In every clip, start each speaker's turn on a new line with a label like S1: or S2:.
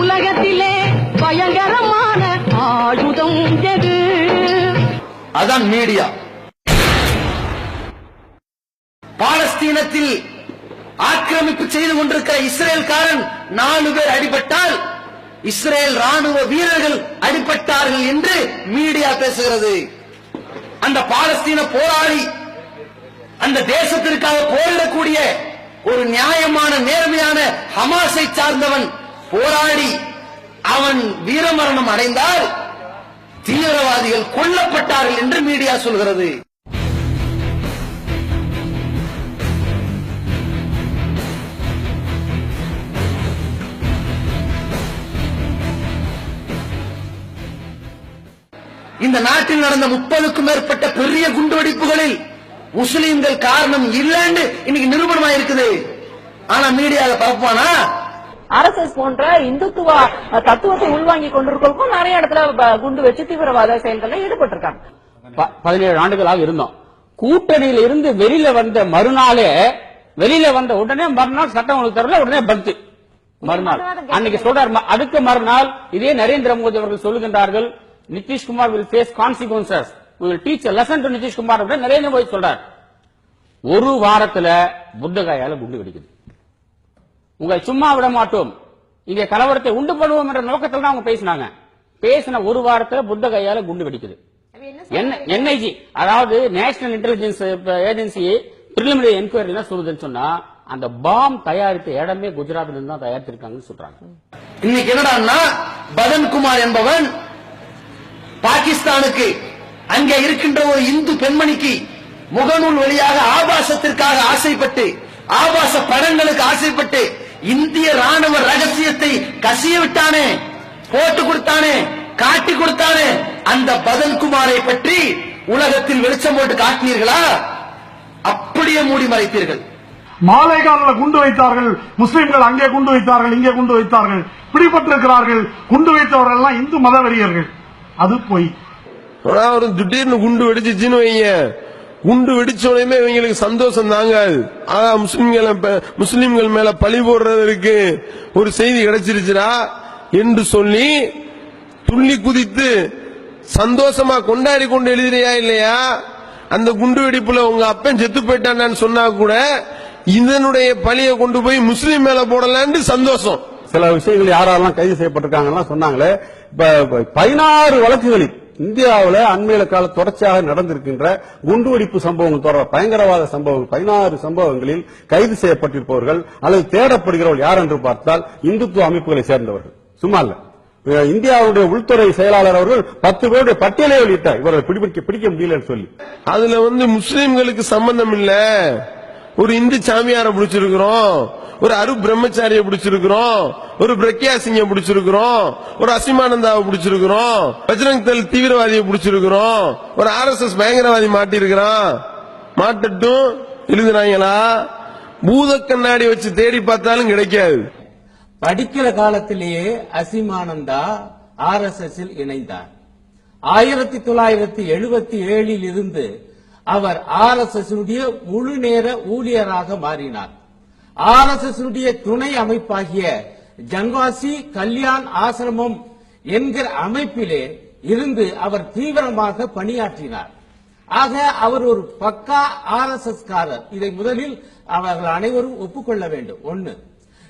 S1: உலகத்திலே பயங்கரமான ஆயுதம் எது?
S2: அதான் மீடியா. பாலஸ்தீனத்தில் ஆக்கிரமிப்பு செய்து கொண்டிருக்கிற இஸ்ரேல்காரன் நாலு பேர் அடிபட்டால் இஸ்ரேல் ராணுவ வீரர்கள் அடிபட்டார்கள் என்று மீடியா பேசுகிறது. அந்த பாலஸ்தீன போராளி அந்த தேசத்திற்காக போரிடக்கூடிய ஒரு நியாயமான நேர்மையான ஹமாஸை சார்ந்தவன் போராடி அவன் வீரமரணம் அடைந்தால் தீவிரவாதிகள் கொல்லப்பட்டார்கள் என்று மீடியா சொல்கிறது. இந்த நாட்டில் நடந்த முப்பதுக்கும் மேற்பட்ட பெரிய குண்டுவெடிப்புகளில் முஸ்லீம்கள் காரணம் இல்லைன்னு இன்னைக்கு நிரூபணமா இருக்குது ஆனா மீடியாவில் பரப்பானா
S3: ஆர்எஸ்எஸ் போன்ற இந்துத்துவ தத்துவத்தை உள்வாங்கி கொண்டிருக்கிறதுக்கும் நிறைய இடத்துல குண்டு வச்சு தீவிரவாத செயல்களில் ஈடுபட்டிருக்காங்க.
S4: பதினேழு ஆண்டுகளாக இருந்தோம். கூட்டணியில இருந்து வெளியில வந்த மறுநாளே வெளியில வந்த உடனே மறுநாள் சட்டம் ஒழுங்கு தரல உடனே பந்து. மறுநாள். அன்னைக்கு சொல்றாரு அடுத்த மறுநாள் இதே நரேந்திர மோடி அவர்கள் சொல்லுகின்றார்கள் Nitish Kumar will face consequences will teach lesson to Nitish Kumar அப்படின்னு நரேந்திர மோடி சொல்றார். ஒரு வாரத்துல புத்தகாயால குண்டு வெடிக்குது. உங்களை சும்மா விட மாட்டோம். இங்க கலவரத்தை உண்டு பண்ணுவோம் என்ற நோக்கத்தில் தான் அவங்க பேசினாங்க. பேசின ஒரு வாரத்துல புத்த கையால குண்டு வெடிக்குது. என்ஐஜி அதாவது national intelligence agency preliminary enquiry என்ன சொல்லுதுன்னு சொன்னா அந்த பாம் தயாரித்த இடமே குஜராத்ல இருந்து தான் தயாரித்திருக்காங்கன்னு சொல்றாங்க.
S2: இன்னைக்கு என்னடான்னா பதன் குமார் என்பவன் பாகிஸ்தானுக்கு அங்கே இருக்கின்ற ஒரு இந்து பெண்மணிக்கு முகநூல் வழியாக ஆபாசத்திற்காக ஆசைப்பட்டு ஆபாச படங்களுக்கு ஆசைப்பட்டு இந்திய ராணுவ ரகசியத்தை கசிய விட்டானே போட்டு கொடுத்தானே காட்டி கொடுத்தானே அந்த பதன் குமாரை பற்றி உலகத்தில் வெளிச்சம் போட்டு காட்டினீர்களா? அப்படியே மூடி மறைத்தீர்கள்.
S5: மாலைகானில் குண்டு வைத்தார்கள் முஸ்லிம்கள் அங்கே குண்டு வைத்தார்கள் இங்கே குண்டு வைத்தார்கள் பிடிபட்டிருக்கிறார்கள் குண்டு வைத்தவர்கள் எல்லாம் இந்து மதவெறியர்கள். அது பொய்.
S6: ஒரு திடீர்னு குண்டு வெடிச்சிச்சுன்னு வைங்க. குண்டு வெடிச்ச உடனே இவங்களுக்கு சந்தோஷம் தாங்காது அதான் முஸ்லிம்கள் முஸ்லிம்கள் மேல பழி போடுறதற்கு ஒரு செய்தி கிடைச்சிருச்சுடா என்று சொல்லி துள்ளி குதித்து சந்தோஷமா கொண்டாடி கொண்டு எழுதுறியா இல்லையா? அந்த குண்டு வெடிப்புல உங்க அப்பன் செத்து போயிட்டான்னு சொன்னா கூட இதனுடைய பழியை கொண்டு போய் முஸ்லீம் மேல போடலான்னு சந்தோஷம்.
S7: சில விஷயங்கள் யாரெல்லாம் கைது செய்யப்பட்டிருக்காங்கலாம் சொன்னாங்களே. இப்ப பதினாறு வழக்குகளில் இந்தியாவுல அண்மையில கால தொடர்ச்சியாக நடந்திருக்கின்ற குண்டுவெடிப்பு சம்பவங்கள் தொடர் பயங்கரவாத சம்பவங்கள் பதினாறு சம்பவங்களில் கைது செய்யப்பட்டிருப்பவர்கள் அல்லது தேடப்படுகிறவர்கள் யார் என்று பார்த்தால் இந்துத்துவ அமைப்புகளை சேர்ந்தவர்கள். சும்மா இல்ல. இந்தியாவுடைய உள்துறை செயலாளர் அவர்கள் பத்து பேருடைய பட்டியலை வெளியிட்டார். இவர்கள் பிடிக்க பிடிக்க முடியலன்னு சொல்லி.
S6: அதுல வந்து முஸ்லிம்களுக்கு சம்பந்தம் இல்லை. ஒரு இந்து சாமியாரை பிடிச்சிருக்கிறோம். ஒரு அரு பிரம்மச்சாரிய பிடிச்சிருக்கிறோம். ஒரு பிரக்யா சிங்க பிடிச்சிருக்கிறோம். ஒரு அசிமானந்தாவை பிடிச்சிருக்கிறோம். பஜ்ரங் தல் தீவிரவாதியை பிடிச்சிருக்கிறோம். ஒரு ஆர் எஸ் எஸ் பயங்கரவாதி மாட்டிருக்கிறான் மாட்டட்டும். எழுதுனாங்களா பூத கண்ணாடி வச்சு தேடி பார்த்தாலும் கிடைக்காது.
S4: படிக்கிற காலத்திலேயே அசிமானந்தா ஆர் எஸ் எஸ் இணைந்தார். ஆயிரத்தி தொள்ளாயிரத்தி எழுபத்தி ஏழில் இருந்து அவர் ஆர் எஸ் எஸ் முழு நேர ஊழியராக மாறினார். ஆர் எஸ் எஸ் துணை அமைப்பாகிய ஜங்வாசி கல்யாண் ஆசிரமம் என்கிற அமைப்பிலே இருந்து அவர் தீவிரமாக பணியாற்றினார். ஆக அவர் ஒரு பக்கா ஆர் எஸ் எஸ் காரர் இதை முதலில் அவர்கள் அனைவரும் ஒப்புக்கொள்ள வேண்டும். ஒன்னு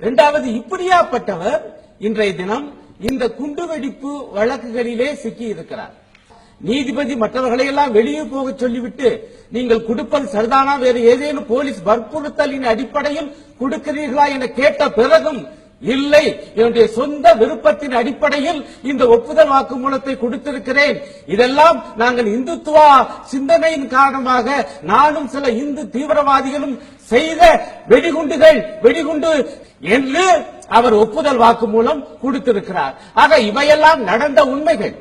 S4: இரண்டாவது இப்படியாப்பட்டவர் இன்றைய தினம் இந்த குண்டுவெடிப்பு வழக்குகளிலே சிக்கி இருக்கிறார் நீதிபதி மற்றவர்களை எல்லாம் வெளியே போக சொல்லிவிட்டு நீங்கள் கொடுப்பது சரிதானா வேறு ஏதேனும் போலீஸ் வற்புறுத்தலின் அடிப்படையில் கொடுக்கிறீர்களா என கேட்ட பிறகும் இல்லை என்னுடைய சொந்த விருப்பத்தின் அடிப்படையில் இந்த ஒப்புதல் வாக்குமூலத்தை கொடுத்திருக்கிறேன். இதெல்லாம் நாங்கள் இந்துத்துவா சிந்தனையின் காரணமாக நானும் சில இந்து தீவிரவாதிகளும் செய்த வெடிகுண்டுகள் வெடிகுண்டு என்று அவர் ஒப்புதல் வாக்குமூலம் கொடுத்திருக்கிறார். ஆக இவையெல்லாம் நடந்த உண்மைகள்.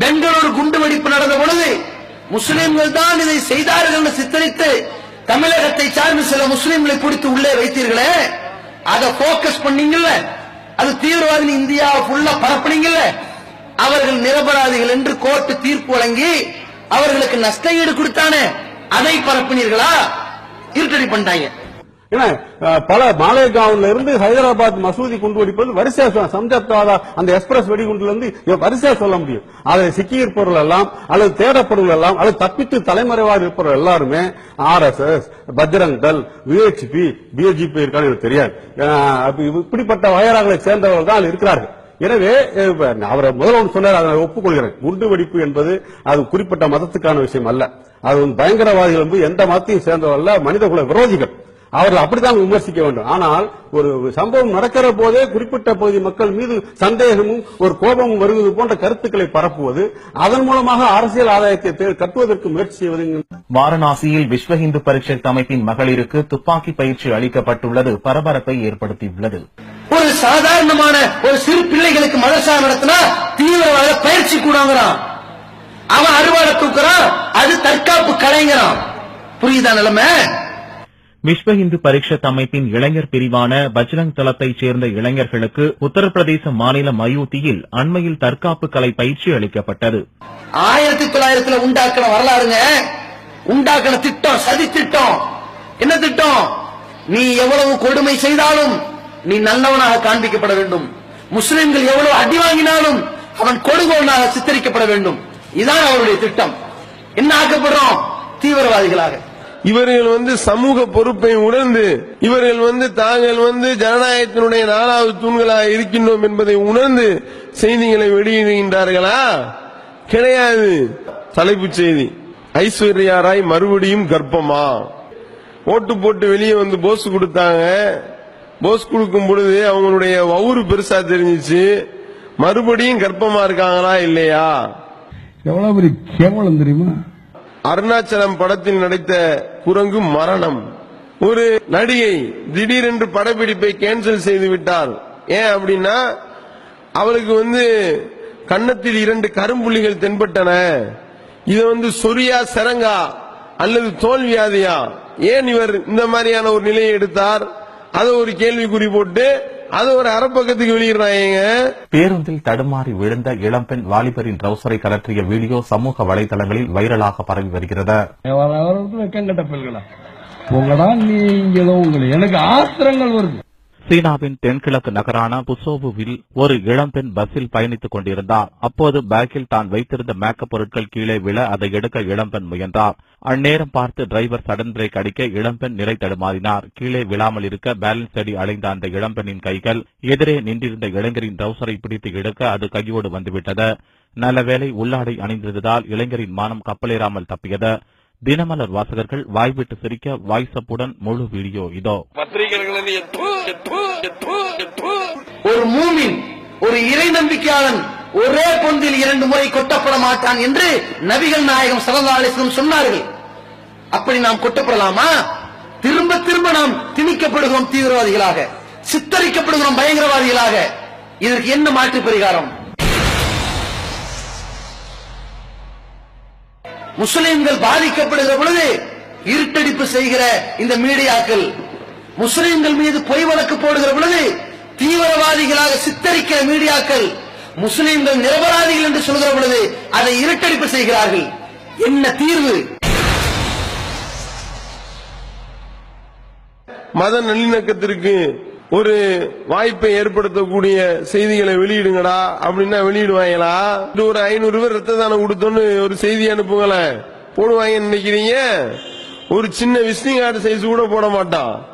S2: பெங்களூரு குண்டுவெடிப்பு நடந்த பொழுது முஸ்லிம்கள் தான் இதை செய்தார்கள் என்று சித்தரித்து தமிழகத்தை சார்ந்த சில முஸ்லிம்களை பிடித்து உள்ளே வைத்தீர்களே அதை போக்கஸ் பண்ணீங்கல்ல அது தீவிரவாதி இந்தியா ஃபுல்லா பரப்புனீங்கல்ல அவர்கள் நிரபராதிகள் என்று கோர்ட்டு தீர்ப்பு வழங்கி அவர்களுக்கு நஷ்ட ஈடு கொடுத்தானே அதை பரப்பினீர்களா? இருட்டடி பண்ணிட்டாங்க.
S7: ஏன்னா பல மாலேகாவ்ல இருந்து ஹைதராபாத் மசூதி குண்டு வெடிப்பது வரிசையா சொல்ல- சம்ஜப்தாதா அந்த எக்ஸ்பிரஸ் வெடிகுண்டுல இருந்து வரிசையா சொல்ல முடியும். அதை சிக்கியிருப்பவர்கள் எல்லாம் அல்லது தேடப்படுவர்கள் எல்லாம் அல்லது தப்பித்து தலைமறைவாக இருப்பவர்கள் எல்லாருமே ஆர் எஸ் எஸ் பஜ்ரங் தல் விஹெச்பி பிஜேபி இருக்கான்னு எனக்கு தெரியாது. இப்படிப்பட்ட வயராகளை சேர்ந்தவர்கள் தான் இருக்கிறார்கள். எனவே அவரை முதல்வர் சொன்னார் அதை நான் ஒப்புக்கொள்கிறேன். குண்டு வெடிப்பு என்பது அது குறிப்பிட்ட மதத்துக்கான விஷயம் அல்ல. அது பயங்கரவாதிகள் வந்து எந்த மதத்தையும் சேர்ந்தவர்கள் அல்ல, மனிதகுல விரோதிகள். அவர்கள் அப்படித்தான் விமர்சிக்க வேண்டும். ஆனால் ஒரு சம்பவம் நடக்கிற போதே குறிப்பிட்ட பகுதி மக்கள் மீது சந்தேகமும் ஒரு கோபமும் வருவது போன்ற கருத்துக்களை பரப்புவது அதன் மூலமாக அரசியல் ஆதாயத்தை கட்டுவதற்கு முயற்சி செய்வது
S8: வாரணாசியில் விஸ்வ இந்து பரிஷத் அமைப்பின் மகளிருக்கு துப்பாக்கி பயிற்சி அளிக்கப்பட்டுள்ளது. பரபரப்பை ஏற்படுத்தியுள்ளது.
S2: ஒரு சாதாரணமான ஒரு சிறு பிள்ளைகளுக்கு மதரசா நடத்தினா தீவிரவாத பயிற்சி கூடங்கிறான். அவன் அறுவாடை தூக்குறான் அது தற்காப்பு கலைங்கிறான். புரியுதா நிலைமை?
S8: விஸ்வ இந்து பரிஷத் அமைப்பின் இளைஞர் பிரிவான பஜ்ரங் தளத்தைச் சேர்ந்த இளைஞர்களுக்கு உத்தரப்பிரதேச மாநிலம் அயோத்தியில் அண்மையில் தற்காப்பு கலை பயிற்சி அளிக்கப்பட்டது.
S2: ஆயிரத்தி தொள்ளாயிரத்துல உண்டாக்கின வரலாறுங்க. உண்டாக்கின திட்டம் சதி திட்டம். என்ன திட்டம்? நீ எவ்வளவு கொடுமை செய்தாலும் நீ நல்லவனாக காண்பிக்கப்பட வேண்டும். முஸ்லிம்கள் எவ்வளவு அடி வாங்கினாலும் அவன் கொடுங்கோனாக சித்தரிக்கப்பட வேண்டும். இதான் அவருடைய திட்டம். என்ன ஆக்கப்படுறோம்? தீவிரவாதிகளாக.
S6: இவர்கள் வந்து சமூக பொறுப்பை உணர்ந்து இவர்கள் வந்து தாங்கள் வந்து ஜனநாயகத்தினுடைய நாலாவது தூண்களாக இருக்கின்றோம் என்பதை உணர்ந்து செய்திகளை வெளியிடுகின்றார்களா? கிடையாது. தலைப்புச் செய்தி. ஐஸ்வர்யா ராய் மறுபடியும் கர்ப்பமா? ஓட்டு போட்டு வெளியே வந்து போஸ் கொடுத்தாங்க. போஸ் கொடுக்கும் பொழுது அவங்களுடைய வவுறு பெருசா தெரிஞ்சிச்சு. மறுபடியும் கர்ப்பமா இருக்காங்களா இல்லையா?
S9: எவ்வளவு பெரிய கேவலம் தெரியுமா?
S6: அருணாச்சலம் படத்தில் நடித்த குரங்கு மரணம். ஒரு நடிகை திடீரென்று படப்பிடிப்பை கேன்சல் செய்து விட்டார். ஏன் அப்படின்னா அவளுக்கு வந்து கன்னத்தில் இரண்டு கரும்புள்ளிகள் தென்பட்டன. இது வந்து சொரியா சரங்கா அல்லது தோல்வியாதியா ஏன் இவர் இந்த மாதிரியான ஒரு நிலையை எடுத்தார்? அதை ஒரு கேள்விக்குறி போட்டு அதை ஒரு அரைப்பக்கத்துக்கு வெளியிடுறாங்க.
S8: பேருந்தில் தடுமாறி விழுந்த இளம்பெண் வாலிபரின் ட்ரௌசரை கலற்றிய வீடியோ சமூக வலைதளங்களில் வைரலாக பரவி வருகிறது.
S9: வெக்கங்கட்ட பெல்களா உங்களா நீங்களும் உங்களை எனக்கு ஆத்திரங்கள் வருது.
S8: சீனாவின் தென்கிழக்கு நகரான புசோவுவில் ஒரு இளம்பெண் பஸ்ஸில் பயணித்துக் கொண்டிருந்தார். அப்போது பேக்கில் தான் வைத்திருந்த மேக்கப் பொருட்கள் கீழே விழ அதை எடுக்க இளம்பெண் முயன்றார். அந்நேரம் பார்த்து டிரைவர் சடன் பிரேக் அடிக்க இளம்பெண் நிலை தடுமாறினார். கீழே விழாமல் இருக்க பேலன்ஸ் அடி அலைந்த அந்த இளம்பெண்ணின் கைகள் எதிரே நின்றிருந்த இளைஞரின் ட்ரௌசரை பிடித்து எடுக்க அது கையோடு வந்துவிட்டது. நல்லவேளை உள்ளாடை அணிந்திருந்ததால் இளைஞரின் மானம் கப்பலேறாமல் தப்பியது. தினமலர் வாசகர்கள் வாய்விட்டு சிரிக்க வாய்ஸப்புடன் முழு வீடியோ இதோ.
S2: ஒரு மூமின் ஒரு இறை நம்பிக்கையாளன் ஒரே பொந்தில் இரண்டு முறை கொட்டப்பட மாட்டான் என்று நபிகள் நாயகம் அலிஸ்லம் சொன்னார்கள். அப்படி நாம் கொட்டப்படலாமா? திரும்ப திரும்ப நாம் திணிக்கப்படுகிறோம் தீவிரவாதிகளாக சித்தரிக்கப்படுகிறோம் பயங்கரவாதிகளாக. இதற்கு என்ன மாற்று பரிகாரம்? முஸ்லிம்கள் பாதிக்கப்படுகிற பொழுது இருட்டடிப்பு செய்கிற இந்த மீடியாக்கள் முஸ்லிம்கள் மீது பொய் வழக்கு போடுகிற பொழுது தீவிரவாதிகளாக சித்தரிக்கிற மீடியாக்கள் முஸ்லிம்கள் நிரபராதிகள் என்று சொல்கிற பொழுது அதை இருட்டடிப்பு செய்கிறார்கள். என்ன தீர்வு?
S6: மத நல்லிணக்கத்திற்கு ஒரு வாய்ப்பை ஏற்படுத்தக்கூடிய செய்திகளை வெளியிடுங்கடா. அப்படின்னா வெளியிடுவாங்களா? இது ஒரு ஐநூறு பேர் ரத்த தானம் கொடுத்தோன்னு ஒரு செய்தி அனுப்புங்களேன். போடுவாங்கன்னு நினைக்கிறீங்க? ஒரு சின்ன விசிட்டிங் கார்டு சைஸ் கூட போட மாட்டான்.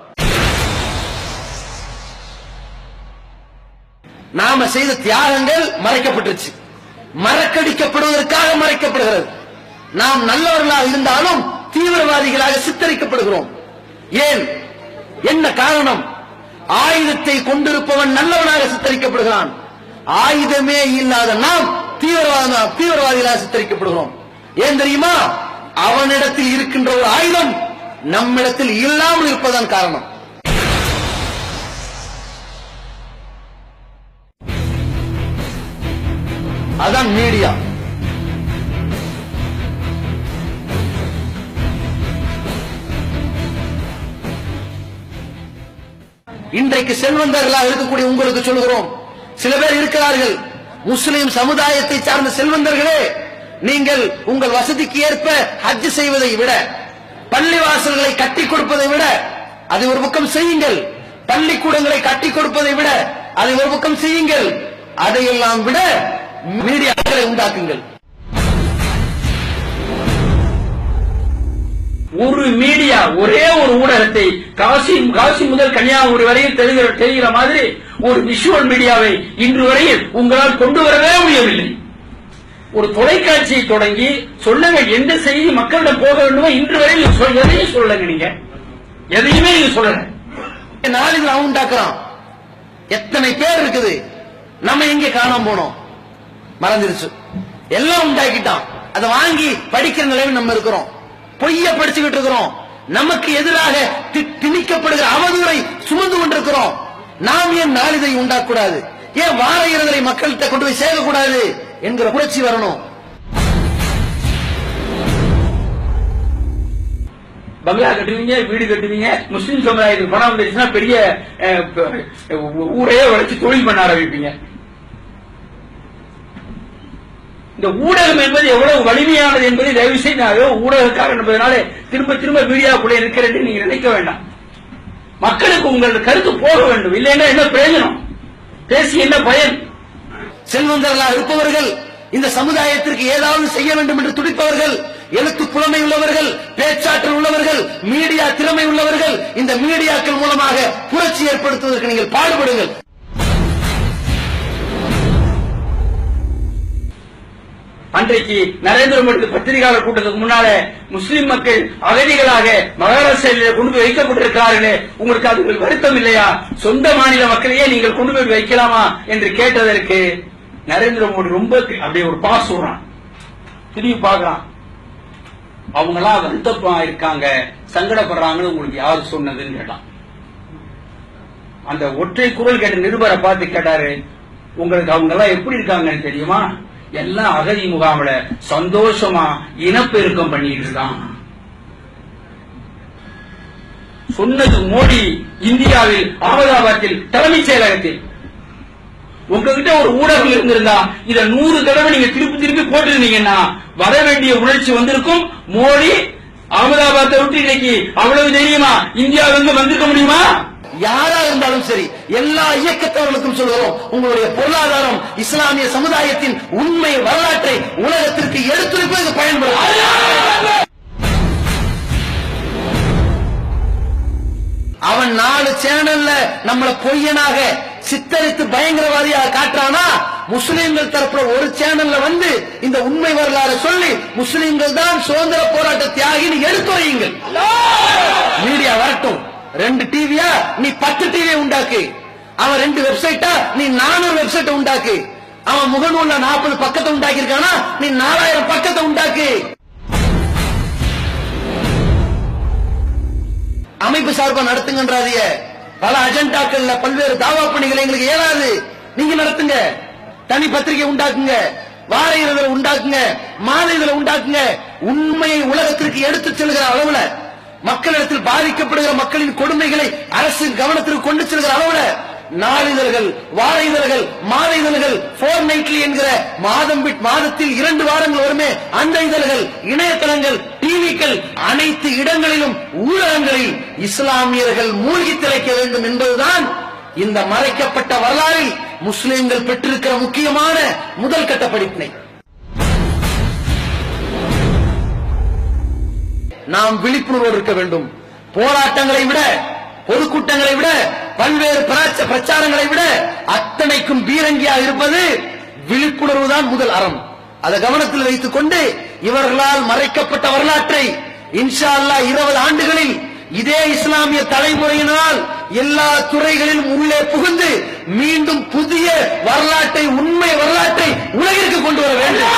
S2: நாம செய்த தியாகங்கள் மறைக்கப்பட்டுருச்சு. மறக்கடிக்கப்படுவதற்காக மறைக்கப்படுகிறது. நாம் நல்லவர்களாக இருந்தாலும் தீவிரவாதிகளாக சித்தரிக்கப்படுகிறோம். ஏன்? என்ன காரணம்? ஆயுதத்தை கொண்டிருப்பவன் நல்லவனாக சித்தரிக்கப்படுகிறான். ஆயுதமே இல்லாத நாம் தீவிரவாத தீவிரவாதிகளாக சித்தரிக்கப்படுகிறோம். ஏன் தெரியுமா? அவனிடத்தில் இருக்கின்ற ஒரு ஆயுதம் நம்மிடத்தில் இல்லாமல் இருப்பதன் காரணம். அதான் மீடியா. இன்றைக்கு செல்வந்தர்களாக இருக்கக்கூடிய உங்களுக்கு சொல்கிறோம் சில பேர் இருக்கிறார்கள். முஸ்லிம் சமுதாயத்தை சார்ந்த செல்வந்தர்களே நீங்கள் உங்கள் வசதிக்கு ஏற்ப ஹஜ் செய்வதை விட பள்ளிவாசல்களை கட்டி கொடுப்பதை விட அதை ஒரு பக்கம் செய்யுங்கள். பள்ளிக்கூடங்களை கட்டி கொடுப்பதை விட அதை ஒரு பக்கம் செய்யுங்கள். அதையெல்லாம் விட மீடியாக்களை உண்டாக்குங்கள்.
S10: ஒரு மீடியா ஒரே ஒரு ஊடகத்தை காசி காசி முதல் கன்னியாகுமரி வரையில் தெரிகிற தெரிகிற மாதிரி ஒரு விஷுவல் மீடியாவை இன்று வரையில் உங்களால் கொண்டு வரவே முடியவில்லை. ஒரு தொலைக்காட்சியை தொடங்கி சொல்ல எந்த செய்தி மக்களிடம் போக வேண்டுமோ இன்று வரையில் எதையும் சொல்லுங்க நீங்க. எதையுமே நீங்க சொல்லல.
S2: நாளிதழ் அவன் உண்டாக்குறான் எத்தனை பேர் இருக்குது? நம்ம எங்க காணாம போனோம்? மறந்துருச்சு. எல்லாம் உண்டாக்கிட்டான் அதை வாங்கி படிக்கிற நிலையில் நம்ம இருக்கிறோம். பொய்ய படிச்சுக்கிட்டு இருக்கிறோம். நமக்கு எதிராக தி- திணிக்கப்படுகிற அவதூறை சுமந்து கொண்டிருக்கிறோம். நாம் ஏன் நாளிதை உண்டாக்கூடாது ஏன் வார இறுதலை மக்கள்கிட்ட கொண்டு போய் சேரக்கூடாது என்கிற புரட்சி வரணும்.
S10: பங்களா கட்டுவீங்க வீடு கட்டுவீங்க முஸ்லீம் சமுதாயத்துக்கு பணம் வந்துச்சுன்னா பெரிய அஹ், ஊரையே வளைச்சு தொழில் பண்ண ஆரம்பிப்பீங்க. இந்த ஊடகம் என்பது எவ்வளவு வலிமையானது என்பதை தயவு செய்து ஊடகக்காக என்பதனால திரும்ப திரும்ப மீடியாக்குள்ளே இருக்கிறேன் நீங்க நினைக்க வேண்டாம். மக்களுக்கு உங்கள் கருத்து போக வேண்டும். இல்லைன்னா என்ன பிரயோஜனம்? பேசி என்ன பயன்?
S2: செல்வந்தர்களாக இருப்பவர்கள் இந்த சமுதாயத்திற்கு ஏதாவது செய்ய வேண்டும் என்று துடிப்பவர்கள் எழுத்து புலமை உள்ளவர்கள் பேச்சாற்றல் உள்ளவர்கள் மீடியா திறமை உள்ளவர்கள் இந்த மீடியாக்கள் மூலமாக புரட்சி ஏற்படுத்துவதற்கு நீங்கள் பாடுபடுங்கள்.
S10: அன்றைக்கு நரேந்திர மோடி பத்திரிகையாளர் கூட்டத்துக்கு முன்னால முஸ்லிம் மக்கள் அகதிகளாக மகாராஷ்டிராவிலே கொண்டு போய் வைக்கப்பட்டிருக்கிறார்கள் உங்களுக்கு அது வருத்தம் இல்லையா? சொந்த மாநில மக்களையே நீங்கள் கொண்டு போய் வைக்கலாமா என்று கேட்டதற்கு நரேந்திர மோடி ரொம்ப அப்படியே ஒரு பாஸ் சொல்றான். திரும்பி பாக்குறான் அவங்க எல்லாம் வருத்தப்பா இருக்காங்க சங்கடப்படுறாங்கன்னு உங்களுக்கு யாரு சொன்னதுன்னு கேட்டான். அந்த ஒற்றை குரல் கேட்ட நிருபரை பார்த்து கேட்டாரு உங்களுக்கு அவங்க எல்லாம் எப்படி இருக்காங்கன்னு தெரியுமா? எல்லாம் அகதி முகாமில் சந்தோஷமா இனப்பெருக்கம் பண்ணிட்டு இருக்கான். சொன்னது மோடி இந்தியாவில் அகமதாபாத்தில் தலைமைச் செயலகத்தில். உங்ககிட்ட ஒரு ஊடகம் இருந்திருந்தா இத நூறு தடவை நீங்க திருப்பி திருப்பி போட்டிருந்தீங்கன்னா வர வேண்டிய உணர்ச்சி வந்திருக்கும். மோடி அகமதாபாத்தை விட்டு இன்னைக்கு அவ்வளவு தெரியுமா இந்தியாவிலிருந்து வந்திருக்க முடியுமா?
S2: யாரா இருந்தாலும் சரி எல்லா இயக்கத்தவர்களுக்கும் சொல்கிறோம் உங்களுடைய பொருளாதாரம் இஸ்லாமிய சமுதாயத்தின் உண்மை வரலாற்றை உலகத்திற்கு எடுத்துரைப்பதற்கு பயன்படும். அவன் நாலு சேனல்ல நம்மள பொய்யனாக சித்தரித்து பயங்கரவாதியாக காட்டுறானா? முஸ்லிம்கள் தரப்புல ஒரு சேனல்ல வந்து இந்த உண்மை வரலாறு சொல்லி முஸ்லிம்கள் தான் சுதந்திர போராட்ட தியாகின்னு எடுத்துரையுங்கள். மீடியா வரட்டும். ரெண்டு டிவியா நீ பத்து டிவியை உண்டாக்கு. அவன் ரெண்டு வெப்சைட்டா நீ நானூறு வெப்சைட்டை உண்டாக்கு. அவன் முகநூல்ல நாற்பது பக்கத்தை உண்டாக்கி இருக்கானா நீ நாலாயிரம் பக்கத்தை உண்டாக்கு. அமைப்பு சார்பா நடத்துங்கன்றாதிய பல அஜெண்டாக்கள்ல பல்வேறு தாவா பணிகளை எங்களுக்கு ஏறாது நீங்க நடத்துங்க. தனி பத்திரிகை உண்டாக்குங்க. வார இதழை உண்டாக்குங்க. மாத இதழை உண்டாக்குங்க. உண்மையை உலகத்திற்கு எடுத்து செல்கிற அளவுல மக்களிடத்தில் பாதிக்கப்படுகிற மக்களின் கொடுமைகளை அரசின் கவனத்திற்கு கொண்டு செல்கிற அளவுல நாளிதழ்கள் வார இதழ்கள் மாத இதழ்கள் போர் நைட்லி என்கிற மாதம் பிட் மாதத்தில் இரண்டு வாரங்கள் வருமே அந்த இதழ்கள் இணையதளங்கள் டிவிக்கள் அனைத்து இடங்களிலும் ஊடகங்களில் இஸ்லாமியர்கள் மூழ்கி திளைக்க வேண்டும் என்பதுதான் இந்த மறைக்கப்பட்ட வரலாறில் முஸ்லிம்கள் பெற்றிருக்கிற முக்கியமான முதல் கட்ட படிப்பினை. நாம் விழிப்புணர்வோடு இருக்க வேண்டும். போராட்டங்களை விட பொதுக்கூட்டங்களை விட பல்வேறு பிரச்ச- பிரச்சாரங்களை விட அத்தனைக்கும் பீரங்கியாக இருப்பது விழிப்புணர்வு தான் முதல் அறம். அதை கவனத்தில் வைத்துக் கொண்டு இவர்களால் மறைக்கப்பட்ட வரலாற்றை இன்ஷா அல்லாஹ் இருபது ஆண்டுகளில் இதே இஸ்லாமிய தலைமுறையினால் எல்லா துறைகளிலும் உள்ளே புகுந்து மீண்டும் புதிய வரலாற்றை உண்மை வரலாற்றை உலகிற்கு கொண்டு வர வேண்டும்.